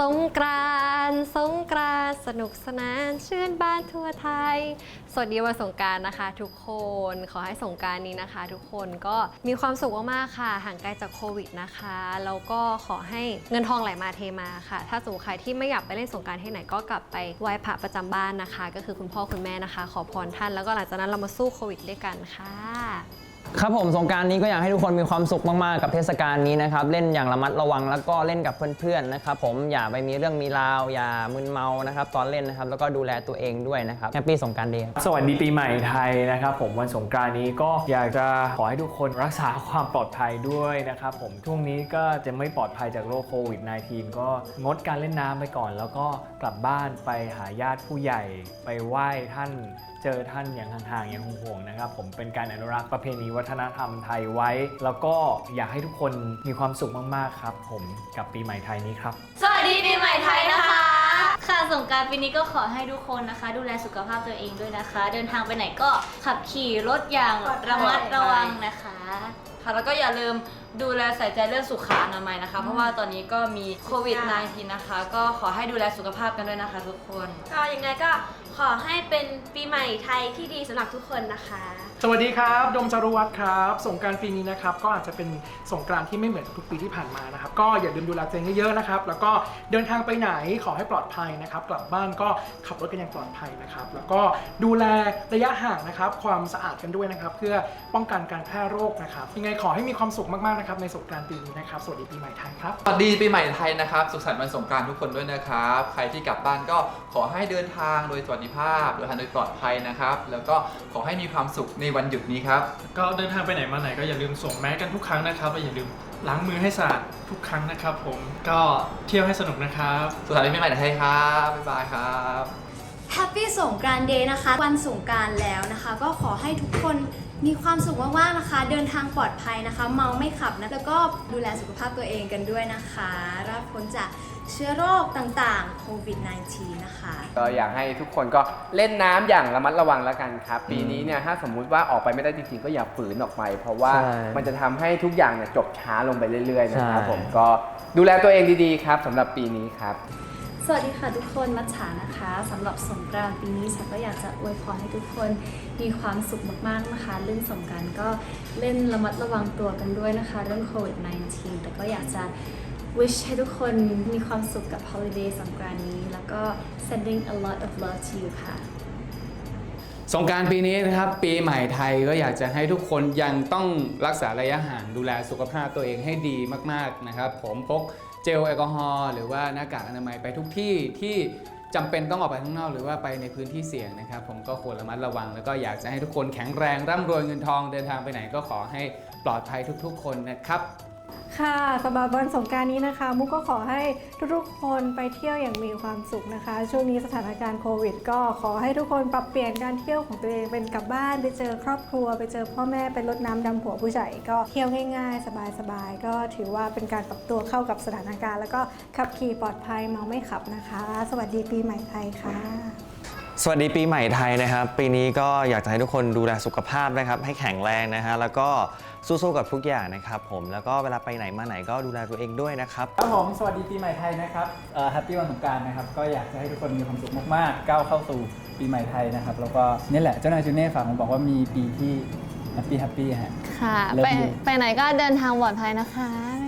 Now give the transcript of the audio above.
สงกรานต์สงกรานต์สนุกสนานชื่นบ้านทั่วไทย สวัสดีวันสงกรารนะคะ ทุกคน ขอให้สงกรารนี้นะคะ ทุกคนก็มีความสุขมากๆค่ะ ห่างไกลจากโควิดนะคะแล้วก็ขอให้เงินทองไหลมาเทมาค่ะ ถ้าสมมติใครที่ไม่อยากไปเล่นสงกรารที่ไหนก็กลับไปไหว้พระประจำบ้านนะคะ ก็คือคุณพ่อคุณแม่นะคะ ขอพรท่านแล้วก็หลังจากนั้นเรามาสู้โควิดด้วยกันค่ะ ครับผมสงการนี้ก็อยากให้ทุกคนมีความสุขมากๆกับเทศกาลนี้นะครับเล่นอย่างระมัดระวังแล้วก็เล่นกับเพื่อนๆนะครับผมอย่าไปมีเรื่องมีราว อย่ามึนเมานะครับตอนเล่นนะครับแล้วก็ดูแลตัวเองด้วยนะครับแฮปปี้สงการเดย์สวัสดีปีใหม่ไทยนะครับผมวันสงกานต์นี้ก็อยากจะขอให้ทุกคนรักษาความปลอดภัยด้วยนะครับผมช่วงนี้ก็จะไม่ปลอดภัยจากโรคโควิด -19 ก็งดการเล่นน้ำไปก่อน แล้วก็กลับบ้านไปหาญาติผู้ใหญ่ไปไหว้ท่านเจอท่านอย่างห่างๆอย่างห่วงๆนะครับ ผมเป็นการอนุรักษ์ประเพณีวัฒนธรรมไทยไว้ แล้วก็อยากให้ทุกคนมีความสุขมากๆครับ ผมกับปีใหม่ไทยนี้ครับ สวัสดีปีใหม่ไทยนะคะ ค่ะสงกรารปีนี้ก็ขอให้ทุกคนนะคะ ดูแลสุขภาพตัวเองด้วยนะคะ เดินทางไปไหนก็ขับขี่รถอย่างระมัดระวังนะคะ ค่ะแล้วก็อย่าลืมดูแลใส่ใจเรื่องสุขอนามัยนะคะ เพราะว่าตอนนี้ก็มีโควิด -19 นะคะ ก็ขอให้ดูแลสุขภาพกันด้วยนะคะทุกคน ก็ยังไงก็ ขอให้เป็นปีใหม่ไทยที่ดีสำหรับทุกคนนะคะ สวัสดีครับ ดมจารุวัฒน์ครับ สงกรารปีนี้นะครับ ก็อาจจะเป็นสงกรานต์ที่ไม่เหมือนทุกๆปีที่ผ่านมานะครับ ก็อย่าลืมดูแลตัวเองเยอะๆนะครับ แล้วก็เดินทางไปไหนขอให้ปลอดภัยนะครับ กลับบ้านก็ขับรถกันอย่างปลอดภัยนะครับ แล้วก็ดูแลระยะห่างนะครับ ความสะอาดกันด้วยนะครับ เพื่อป้องกันการแพร่โรคนะครับ ยังไงขอให้มีความสุขมากๆนะครับในสงกรานต์ปีนี้นะครับ สวัสดีปีใหม่ไทยครับ สวัสดีปีใหม่ไทยนะครับ สุขสันต์วันสงกรานต์ทุกคนด้วยนะครับ ใครที่กลับบ้านก็ขอให้เดินทางโดยสวัสดิภาพเดินทางโดยปลอดภัยนะครับ แล้วก็ขอให้มีความสุขในวันหยุดนี้ครับ ก็เดินทางไปไหนมาไหนก็อย่าลืมสวมแมสกันทุกครั้งนะครับและอย่าลืมล้างมือให้สะอาดทุกครั้งนะครับ ผมก็เที่ยวให้สนุกนะครับสุขสันต์วันปีใหม่ไทยครับ บ๊ายบายครับ แฮปปี้สงกรานต์เดย์นะคะ วันสงกรารแล้วนะคะ ก็ขอให้ทุกคนมีความสุขมากๆนะคะ เดินทางปลอดภัยนะคะ เมาไม่ขับนะ แล้วก็ดูแลสุขภาพตัวเองกันด้วยนะคะรอดพ้นจาก เชื้อโรคต่างๆ โควิด -19 นะคะ ก็อยากให้ทุกคนก็เล่นน้ำอย่างระมัดระวังแล้วกันครับ ปีนี้เนี่ยถ้าสมมุติว่าออกไปไม่ได้จริงๆ ก็อย่าฝืนออกไป เพราะว่าใช่มันจะทำให้ทุกอย่างเนี่ยจบช้าลงไปเรื่อยๆนะครับใช่ ผมก็ดูแลตัวเองดีๆครับสำหรับปีนี้ครับ สวัสดีค่ะทุกคนมัจฉานะคะสำหรับสงกรานต์ปีนี้ฉันก็อยากจะอวยพรให้ทุกคนมีความสุขมากๆนะคะ เล่นสงกรารก็เล่นระมัดระวังตัวกันด้วยนะคะ เรื่องโควิด -19 แต่ก็อยากจะ wish ให้ทุกคนมีความสุขกับ holiday สงกรานต์นี้ แล้วก็ sending a lot of love to you ค่ะ สงกรารปีนี้นะครับ ปีใหม่ไทยก็อยากจะให้ทุกคนยังต้องรักษาระยะห่างดูแลสุขภาพตัวเองให้ดีมากๆนะครับ ผมพกเจลแอลกอฮอล์หรือว่าหน้ากากอนามัยไปทุกที่ที่จำเป็นต้องออกไปข้างนอกหรือว่าไปในพื้นที่เสี่ยงนะครับ ผมก็ควรระมัดระวัง แล้วก็อยากจะให้ทุกคนแข็งแรงร่ำรวยเงินทองเดินทางไปไหนก็ขอให้ปลอดภัยทุกๆ คนนะครับ ค่ะสำหรับวันสงการนี้นะคะ มุกก็ขอให้ทุกๆคนไปเที่ยวอย่างมีความสุขนะคะ ช่วงนี้สถานการณ์โควิด ก็ขอให้ทุกคนปรับเปลี่ยนการเที่ยวของตัวเองเป็นกลับบ้านไปเจอครอบครัว ไปเจอพ่อแม่ไปรดน้ำดำหัวผู้ใหญ่ก็เที่ยวง่าย ๆ สบายๆก็ถือว่าเป็นการปรับตัวเข้ากับสถานการณ์ แล้วก็ขับขี่ปลอดภัยเมาไม่ขับนะคะ สวัสดีปีใหม่ไทยค่ะ สวัสดีปีใหม่ไทยนะครับ ปีนี้ก็อยากจะให้ทุกคนดูแลสุขภาพนะครับ ให้แข็งแรงนะฮะแล้วก็ สู้ๆกับทุกอย่างนะครับผมแล้วก็เวลาไปไหนมาไหนก็ดูแลตัวเองด้วยนะครับ ครับผมสวัสดีปีใหม่ไทยนะครับแฮปปี้วันสงกรารนะครับ ก็อยากจะให้ทุกคนมีความสุขมากๆ ก้าวเข้าสู่ปีใหม่ไทยนะครับ แล้วก็นี่แหละเจ้านายจูเน่ฝากผมบอกว่ามีปีที่แฮปปี้แฮปปี้ฮะ ค่ะ Love ไป you ไปไหนก็เดินทางปลอดภัยนะคะบ๊าย